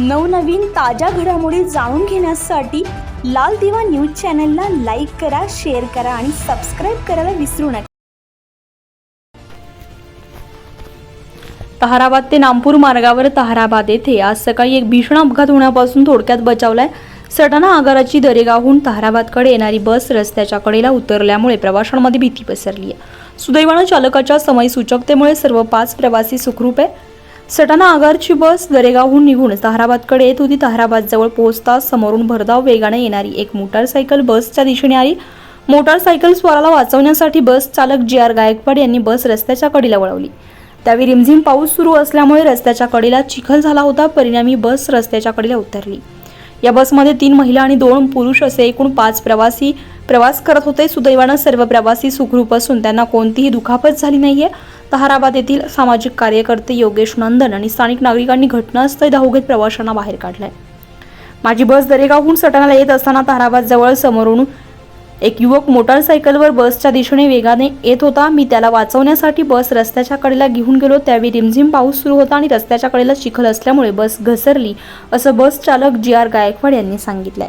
नवनवीन ताज्या घडामोडी जाणून घेण्यासाठी लाल दिवा न्यूज चॅनलला लाईक करा शेअर करा आणि सबस्क्राईब करायला विसरू नका. तहाराबाद ते नामपूर मार्गावर तहाराबाद येथे आज सकाळी एक भीषण अपघात होण्यापासून थोडक्यात बचावलाय. सटाणा आगाराची दरेगावहून तहाराबादकडे येणारी बस रस्त्याच्या कडेला उतरल्यामुळे प्रवाशांमध्ये भीती पसरली आहे. सुदैवानं चालकाच्या समय सूचकतेमुळे सर्व पाच प्रवासी सुखरूप आहे सटाणा आगारची बस दरेगावहून निघून ताहराबादकडे येत होती. ताहराबादजवळ पोहोचताच समोरून भरधाव वेगाने येणारी एक मोटारसायकल बसच्या दिशेने आली. मोटारसायकल स्वाराला वाचवण्यासाठी बस चालक जी आर गायकवाड यांनी बस रस्त्याच्या कडीला वळवली. त्यावेळी रिमझिम पाऊस सुरू असल्यामुळे रस्त्याच्या कडीला चिखल झाला होता. परिणामी बस रस्त्याच्या कडीला उतरली. या बसमध्ये तीन महिला आणि दोन पुरुष असे एकूण पाच प्रवासी प्रवास करत होते. सुदैवानं सर्व प्रवासी सुखरूप असून त्यांना कोणतीही दुखापत झाली नाहीये. ताहराबाद येथील सामाजिक कार्यकर्ते योगेश नंदन आणि स्थानिक नागरिकांनी घटनास्थळी धाव घेत प्रवाशांना बाहेर काढलाय. माझी बस दरेगावहून सटाणाला येत असताना ताहराबाद जवळ समोरून एक युवक मोटारसायकलवर बसच्या दिशेने वेगाने येत होता. मी त्याला वाचवण्यासाठी बस रस्त्याच्या कडेला घेऊन गेलो. त्यावेळी रिमझिम पाऊस सुरू होता आणि रस्त्याच्या कडेला चिखल असल्यामुळे बस घसरली असं बस चालक जी आर गायकवाड यांनी सांगितलंय.